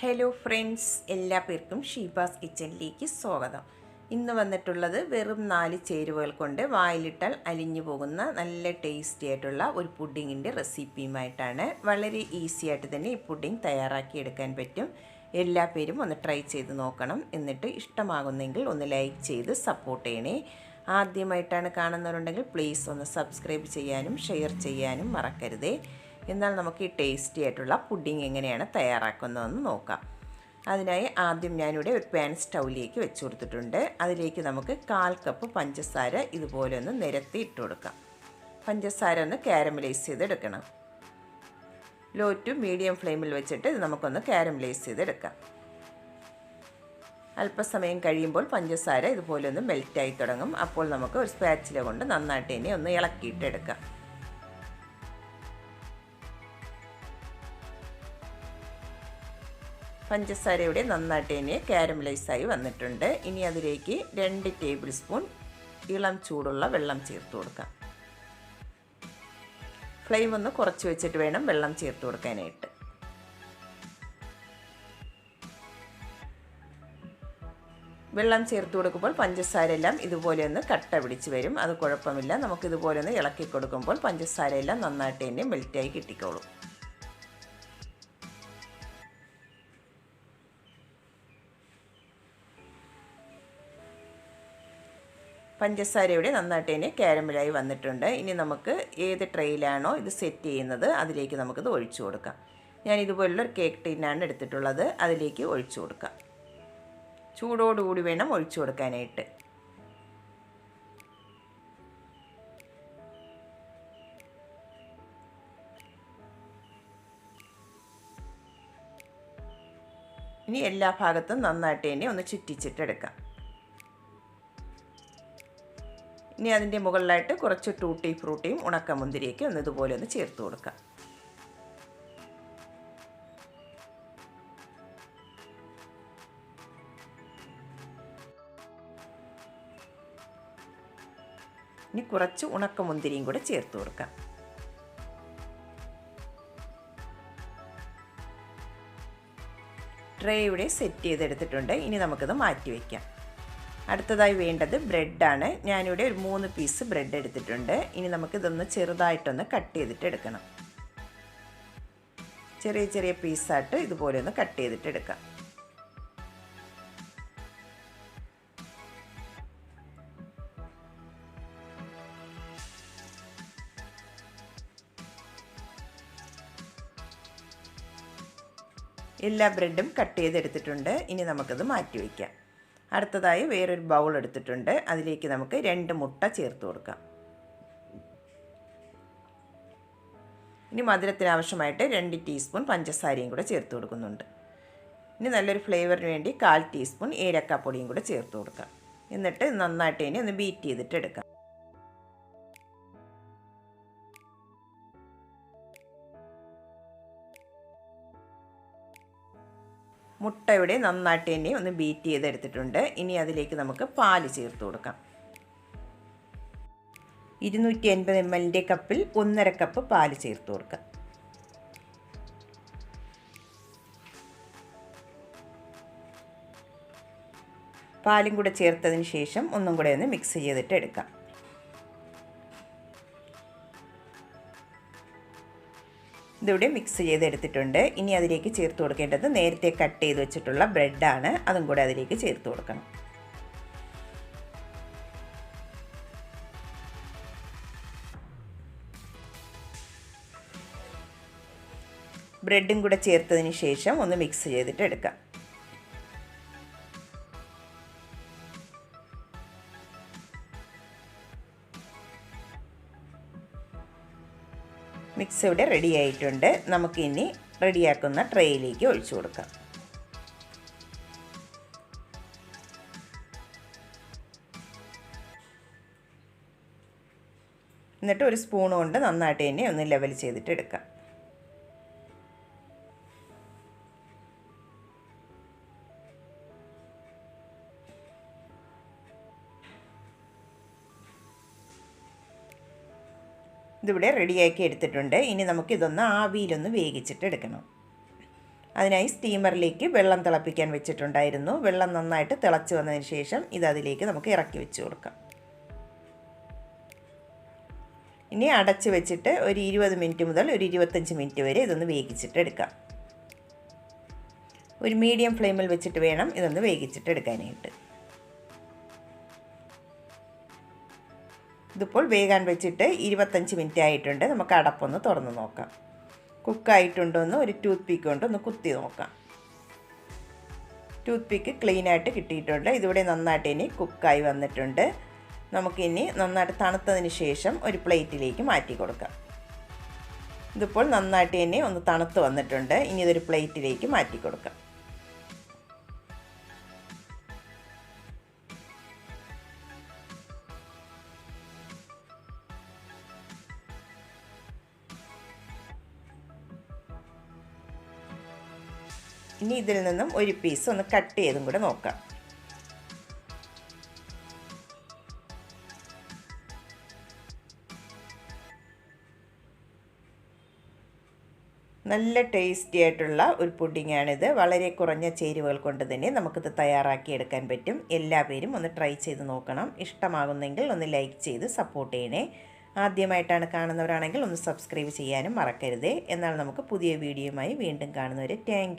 Hello friends എല്ലാ പേർക്കും ഷീബാസ് കിച്ചണിലേക്ക് സ്വാഗതം. ഇന്ന് വന്നിട്ടുള്ളത് വെറും നാല് ചേരുവകൾ കൊണ്ട് വായിലിട്ടാൽ അലിഞ്ഞു പോകുന്ന നല്ല ടേസ്റ്റി ആയിട്ടുള്ള ഒരു പുഡിങ്ങിന്റെ റെസിപ്പിയുമായിട്ടാണ് വളരെ ഈസി ആയിട്ട് തന്നെ ഈ പുഡിങ് തയ്യാറാക്കി എടുക്കാൻ പറ്റും. എല്ലാ പേരും ഒന്ന് ട്രൈ ചെയ്ത് നോക്കണം. എന്നിട്ട് ഇഷ്ടമാകുന്നെങ്കിൽ ഒന്ന് ലൈക്ക് ചെയ്ത് സപ്പോർട്ട് ചെയ്യണേ. ആദ്യമായിട്ടാണ് കാണുന്നവരുണ്ടെങ്കിൽ പ്ലീസ് ഒന്ന് സബ്സ്ക്രൈബ് ചെയ്യാനും ഷെയർ ചെയ്യാനും മറക്കരുതേ. എന്നാൽ നമുക്ക് ഈ ടേസ്റ്റി ആയിട്ടുള്ള പുഡിംഗ് എങ്ങനെയാണ് തയ്യാറാക്കുന്നതെന്ന് നോക്കാം. അതിനായി ആദ്യം ഞാനിവിടെ ഒരു പാൻ സ്റ്റൗവിലേക്ക് വെച്ച് കൊടുത്തിട്ടുണ്ട്. അതിലേക്ക് നമുക്ക് കാൽ കപ്പ് പഞ്ചസാര ഇതുപോലെ ഒന്ന് നിരത്തി ഇട്ട് കൊടുക്കാം. പഞ്ചസാര ഒന്ന് കാരമലൈസ് ചെയ്തെടുക്കണം. ലോ ടു മീഡിയം ഫ്ലെയിമിൽ വെച്ചിട്ട് ഇത് നമുക്കൊന്ന് കാരമലൈസ് ചെയ്തെടുക്കാം. അല്പസമയം കഴിയുമ്പോൾ പഞ്ചസാര ഇതുപോലെ ഒന്ന് മെൽറ്റായി തുടങ്ങും. അപ്പോൾ നമുക്ക് ഒരു സ്പാച്ചില കൊണ്ട് നന്നായിട്ട് ഇനി ഒന്ന് ഇളക്കിയിട്ടെടുക്കാം പഞ്ചസാര ഇവിടെ നന്നായിട്ട് തന്നെ കാരമലൈസായി വന്നിട്ടുണ്ട്. ഇനി അതിലേക്ക് രണ്ട് ടേബിൾ സ്പൂൺ ഇളം ചൂടുള്ള വെള്ളം ചേർത്ത് കൊടുക്കാം. ഫ്ലെയിം ഒന്ന് കുറച്ച് വെച്ചിട്ട് വേണം വെള്ളം ചേർത്ത് കൊടുക്കാനായിട്ട്. വെള്ളം ചേർത്ത് കൊടുക്കുമ്പോൾ പഞ്ചസാര എല്ലാം ഇതുപോലെ ഒന്ന് കട്ട പിടിച്ച് വരും. അത് കുഴപ്പമില്ല. നമുക്കിതുപോലെ ഒന്ന് ഇളക്കി കൊടുക്കുമ്പോൾ പഞ്ചസാര എല്ലാം നന്നായിട്ട് തന്നെ മെൽറ്റായി കിട്ടിക്കോളും. പഞ്ചസാര ഇവിടെ നന്നായിട്ട് തന്നെ ക്യാരമലായി വന്നിട്ടുണ്ട്. ഇനി നമുക്ക് ഏത് ട്രെയിലാണോ ഇത് സെറ്റ് ചെയ്യുന്നത് അതിലേക്ക് നമുക്കിത് ഒഴിച്ചു കൊടുക്കാം. ഞാൻ ഇതുപോലുള്ള ഒരു കേക്ക് ടീനാണ് എടുത്തിട്ടുള്ളത്. അതിലേക്ക് ഒഴിച്ചു കൊടുക്കാം. ചൂടോടുകൂടി വേണം ഒഴിച്ചു കൊടുക്കാനായിട്ട്. ഇനി എല്ലാ ഭാഗത്തും നന്നായിട്ട് തന്നെ ഒന്ന് ചുറ്റിച്ചിട്ടെടുക്കാം. ഇനി അതിന്റെ മുകളിലായിട്ട് കുറച്ച് ടൂട്ടി ഫ്രൂട്ടിയും ഉണക്കമുന്തിരിയൊക്കെ ഒന്ന് ഇതുപോലെ ഒന്ന് ചേർത്ത് കൊടുക്കാം. ഇനി കുറച്ച് ഉണക്കമുന്തിരിയും കൂടെ ചേർത്ത് കൊടുക്കാം. ട്രേ സെറ്റ് ചെയ്തെടുത്തിട്ടുണ്ട്. ഇനി നമുക്കിത് മാറ്റി വയ്ക്കാം അടുത്തതായി വേണ്ടത് ബ്രെഡാണ്. ഞാനിവിടെ ഒരു മൂന്ന് പീസ് ബ്രെഡ് എടുത്തിട്ടുണ്ട്. ഇനി നമുക്കിതൊന്ന് ചെറുതായിട്ടൊന്ന് കട്ട് ചെയ്തിട്ട് എടുക്കണം. ചെറിയ ചെറിയ പീസായിട്ട് ഇതുപോലെ ഒന്ന് കട്ട് ചെയ്തിട്ട് എടുക്കാം. എല്ലാ ബ്രെഡും കട്ട് ചെയ്തെടുത്തിട്ടുണ്ട്. ഇനി നമുക്കത് മാറ്റി വയ്ക്കാം. അടുത്തതായി വേറൊരു ബൗൾ എടുത്തിട്ടുണ്ട്. അതിലേക്ക് നമുക്ക് രണ്ട് മുട്ട ചേർത്ത് കൊടുക്കാം. ഇനി മധുരത്തിന് ആവശ്യമായിട്ട് രണ്ട് ടീസ്പൂൺ പഞ്ചസാരയും കൂടെ ചേർത്ത് കൊടുക്കുന്നുണ്ട്. ഇനി നല്ലൊരു ഫ്ലേവറിന് വേണ്ടി കാൽ ടീസ്പൂൺ ഏലക്കാപ്പൊടിയും കൂടെ ചേർത്ത് കൊടുക്കാം. എന്നിട്ട് നന്നായിട്ട് ഇനി ഒന്ന് ബീറ്റ് ചെയ്തിട്ട് എടുക്കാം. മുട്ട ഇവിടെ നന്നായിട്ട് തന്നെ ഒന്ന് ബീറ്റ് ചെയ്തെടുത്തിട്ടുണ്ട്. ഇനി അതിലേക്ക് നമുക്ക് പാൽ ചേർത്ത് കൊടുക്കാം. ഇരുന്നൂറ്റി അൻപത് എം എല്ലിന്റെ കപ്പിൽ ഒന്നര കപ്പ് പാൽ ചേർത്ത് കൊടുക്കാം. പാലും കൂടെ ചേർത്തതിന് ശേഷം ഒന്നും കൂടെ ഒന്ന് മിക്സ് ചെയ്തിട്ട് എടുക്കാം. ഇതിവിടെ മിക്സ് ചെയ്തെടുത്തിട്ടുണ്ട്. ഇനി അതിലേക്ക് ചേർത്ത് കൊടുക്കേണ്ടത് നേരത്തെ കട്ട് ചെയ്ത് വെച്ചിട്ടുള്ള ബ്രെഡാണ് അതും കൂടെ അതിലേക്ക് ചേർത്ത് കൊടുക്കണം. ബ്രെഡും കൂടെ ചേർത്തതിന് ശേഷം ഒന്ന് മിക്സ് ചെയ്തിട്ട് എടുക്കാം. മിക്സ് ഇവിടെ റെഡി ആയിട്ടുണ്ട്. നമുക്കിനി റെഡിയാക്കുന്ന ട്രേയിലേക്ക് ഒഴിച്ചു കൊടുക്കാം. എന്നിട്ട് ഒരു സ്പൂൺ കൊണ്ട് നന്നായിട്ട് തന്നെ ഒന്ന് ലെവൽ ചെയ്തിട്ട് എടുക്കാം. ഇതിവിടെ റെഡിയാക്കി എടുത്തിട്ടുണ്ട്. ഇനി നമുക്കിതൊന്ന് ആവിയിലൊന്ന് വേവിച്ചിട്ട് എടുക്കണം. അതിനായി സ്റ്റീമറിലേക്ക് വെള്ളം തിളപ്പിക്കാൻ വെച്ചിട്ടുണ്ടായിരുന്നു. വെള്ളം നന്നായിട്ട് തിളച്ച് വന്നതിന് ശേഷം ഇത് അതിലേക്ക് നമുക്ക് ഇറക്കി വെച്ച് കൊടുക്കാം. ഇനി അടച്ച് വെച്ചിട്ട് ഒരു ഇരുപത് മിനിറ്റ് മുതൽ ഒരു ഇരുപത്തഞ്ച് മിനിറ്റ് വരെ ഇതൊന്ന് വേവിച്ചിട്ട് എടുക്കാം. ഒരു മീഡിയം ഫ്ലെയിമിൽ വെച്ചിട്ട് വേണം ഇതൊന്ന് വേവിച്ചിട്ട് എടുക്കാനായിട്ട്. ഇതിപ്പോൾ വേകാൻ വെച്ചിട്ട് ഇരുപത്തഞ്ച് മിനിറ്റ് ആയിട്ടുണ്ട്. നമുക്ക് അടപ്പൊന്ന് തുറന്ന് നോക്കാം. കുക്കായിട്ടുണ്ടോ എന്ന് ഒരു ടൂത്ത് പീക്ക് കൊണ്ട് ഒന്ന് കുത്തി നോക്കാം. ടൂത്ത് പിക്ക് ക്ലീനായിട്ട് കിട്ടിയിട്ടുണ്ട്. ഇതിവിടെ നന്നായിട്ട് ഇനി കുക്കായി വന്നിട്ടുണ്ട്. നമുക്കിനി നന്നായിട്ട് തണുത്തതിന് ശേഷം ഒരു പ്ലേറ്റിലേക്ക് മാറ്റി കൊടുക്കാം. ഇതിപ്പോൾ നന്നായിട്ട് തന്നെ ഒന്ന് തണുത്ത് വന്നിട്ടുണ്ട്. ഇനി ഇതൊരു പ്ലേറ്റിലേക്ക് മാറ്റി കൊടുക്കാം. ഇനി ഇതിൽ നിന്നും ഒരു പീസ് ഒന്ന് കട്ട് ചെയ്തും കൂടെ നോക്കാം. നല്ല ടേസ്റ്റി ആയിട്ടുള്ള ഒരു പുഡിങ്ങാണിത് വളരെ കുറഞ്ഞ ചേരുവകൾ കൊണ്ട് തന്നെ നമുക്കിത് തയ്യാറാക്കി എടുക്കാൻ പറ്റും. എല്ലാ പേരും ഒന്ന് ട്രൈ ചെയ്ത് നോക്കണം. ഇഷ്ടമാകുന്നെങ്കിൽ ഒന്ന് ലൈക്ക് ചെയ്ത് സപ്പോർട്ട് ചെയ്യണേ. ആദ്യമായിട്ടാണ് കാണുന്നവരാണെങ്കിൽ ഒന്ന് സബ്സ്ക്രൈബ് ചെയ്യാനും മറക്കരുതേ. എന്നാൽ നമുക്ക് പുതിയ വീഡിയോയുമായി വീണ്ടും കാണുന്നവരെ താങ്ക്